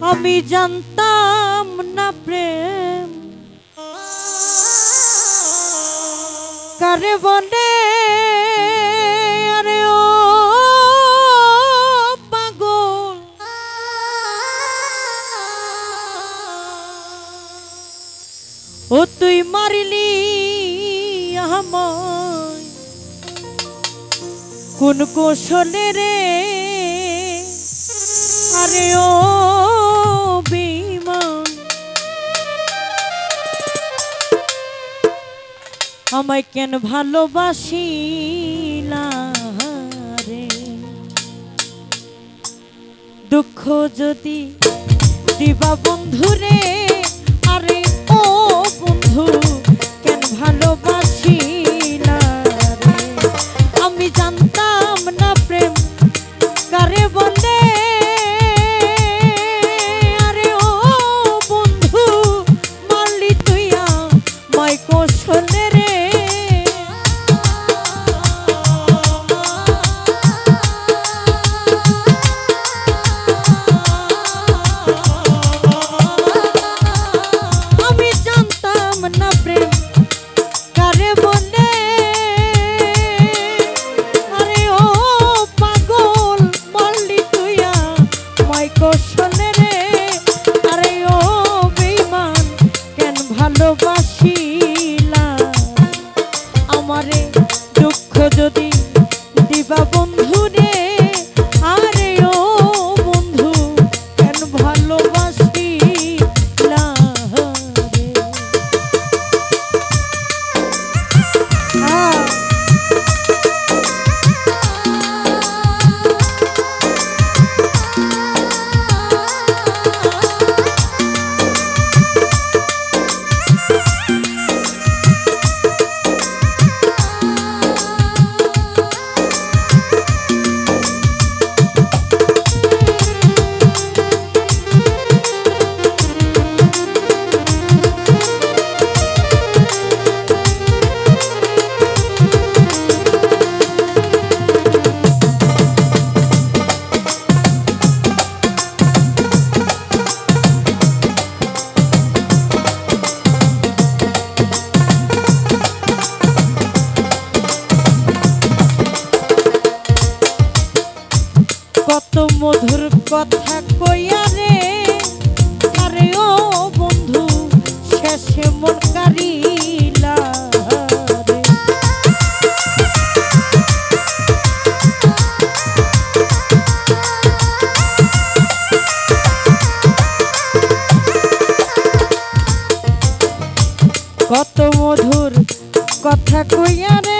আমি জানতাম না প্রেম। কারে বলে? আরে ও পাগল। ও তুই মারিলি আমায়। কোন কৌশলে রে? আরে ও আমায় কেন ভালোবাসিলা রে? দুঃখ যদি দিবা বন্ধুরে আরে কত মধুর কথা কইয়া রে। আরে ও বন্ধু, শেষে মন কারিলা কত মধুর কথা কইয়া রে।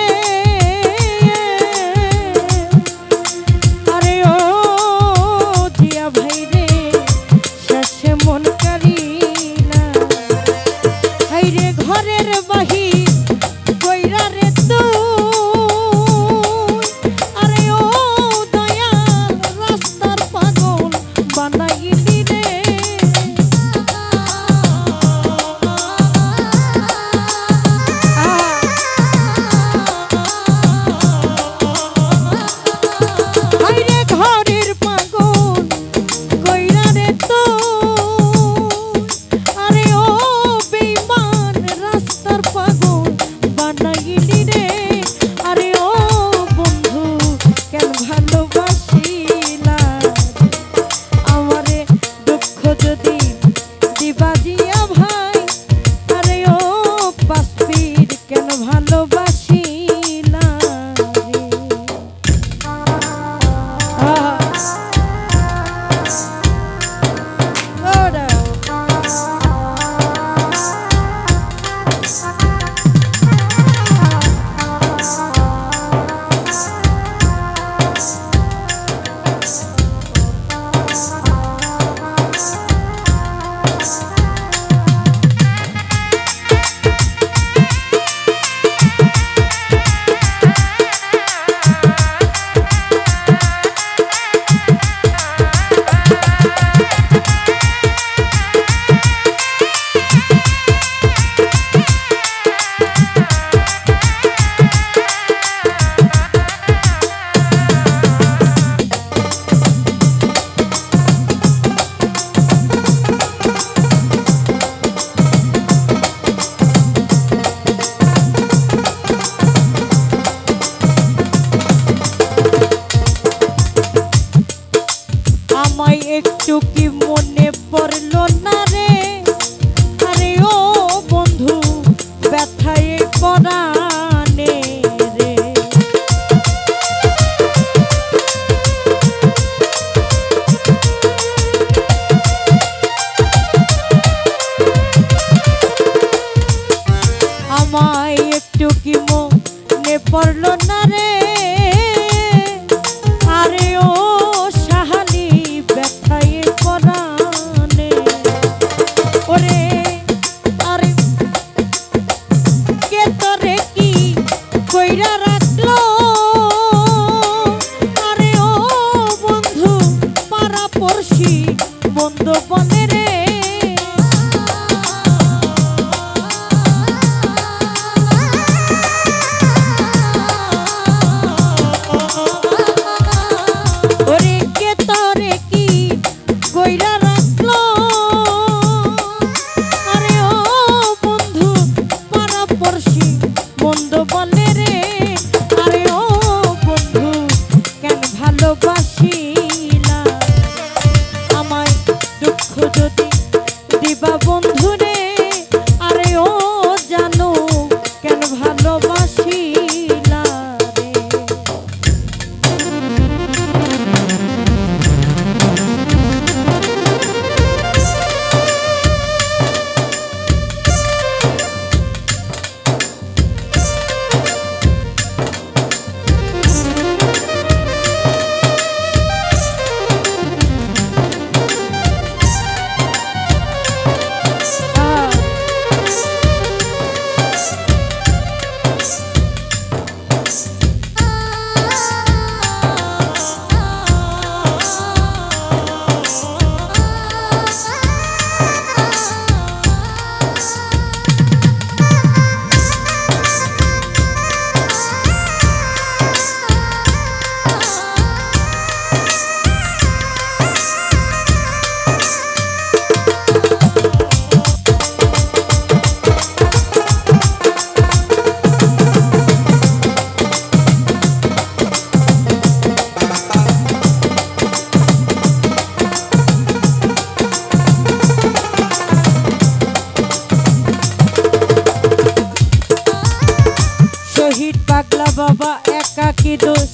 বাবা একাকি দোষ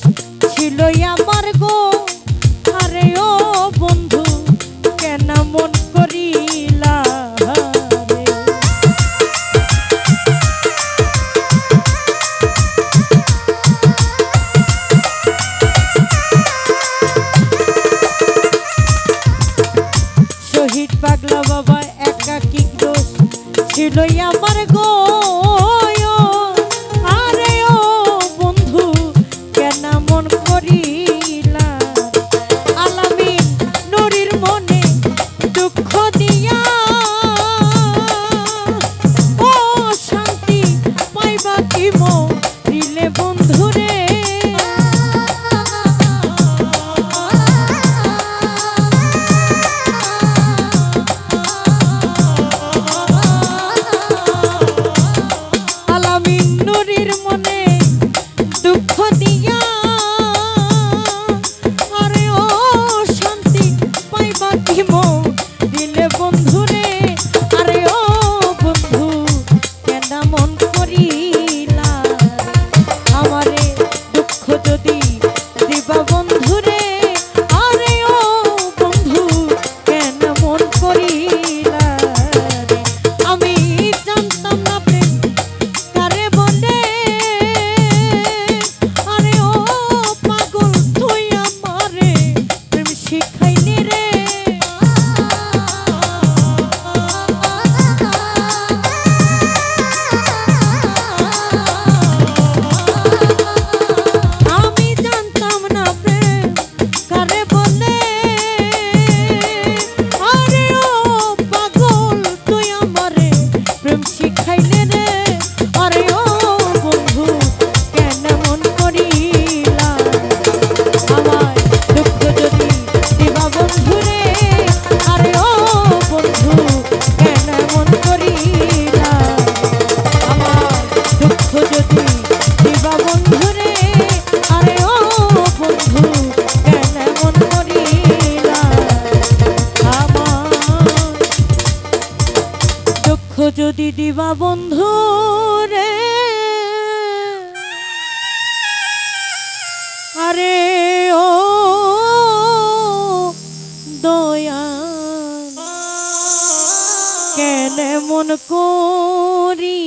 ছিল আমার। দিবা বন্ধু রে। আরে ও দয়া কেন মন করি?